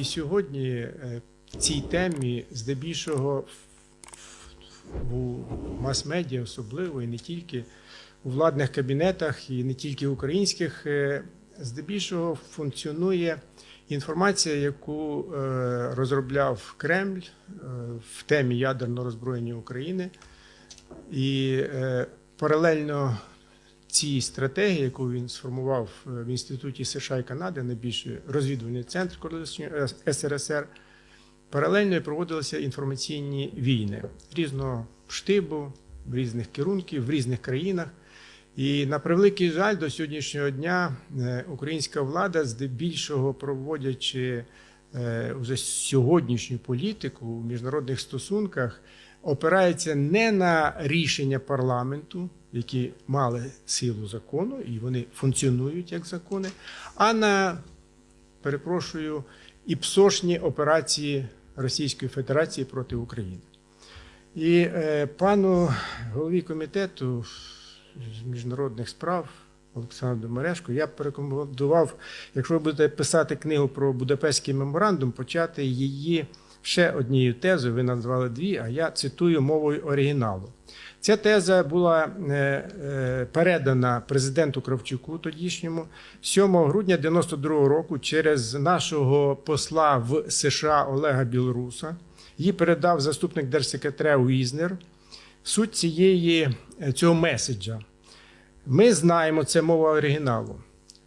І сьогодні е, в цій темі здебільшого у мас-медіа особливо і не тільки у владних кабінетах, і не тільки українських, е, здебільшого функціонує інформація, яку е, розробляв Кремль в темі ядерного роззброєння України. І паралельно цій стратегії, яку він сформував е, в інституті США і Канади, найбільший розвідувальний центр СРСР, паралельно проводилися інформаційні війни різного штибу, в різних керунків, в різних країнах. І на превеликий жаль, до сьогоднішнього дня е, українська влада, здебільшого проводячи е, вже сьогоднішню політику в міжнародних стосунках, опирається не на рішення парламенту, які мали силу закону, і вони функціонують як закони, а на, перепрошую, іпсошні операції Російської Федерації проти України. І е, пану голові комітету з міжнародних справ Олександру Мерешко я б порекомендував, якщо ви будете писати книгу про Будапештський меморандум, почати її ще однією тезою. Ви назвали дві, а я цитую мовою оригіналу. Ця теза була е, е, передана президенту Кравчуку тодішньому 7 грудня 92 року через нашого посла в США Олега Білоруса. Її передав заступник держсекретаря Уізнер. Суть цієї е, цього меседжа. Ми знаємо, це мова оригіналу.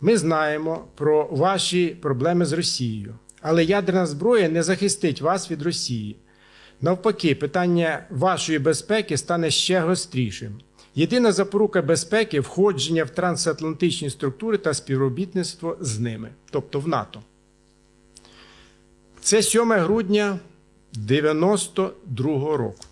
Ми знаємо про ваші проблеми з Росією. Але ядерна зброя не захистить вас від Росії. Навпаки, питання вашої безпеки стане ще гострішим. Єдина запорука безпеки входження в трансатлантичні структури та співробітництво з ними, тобто в НАТО. Це 7 грудня 92 року.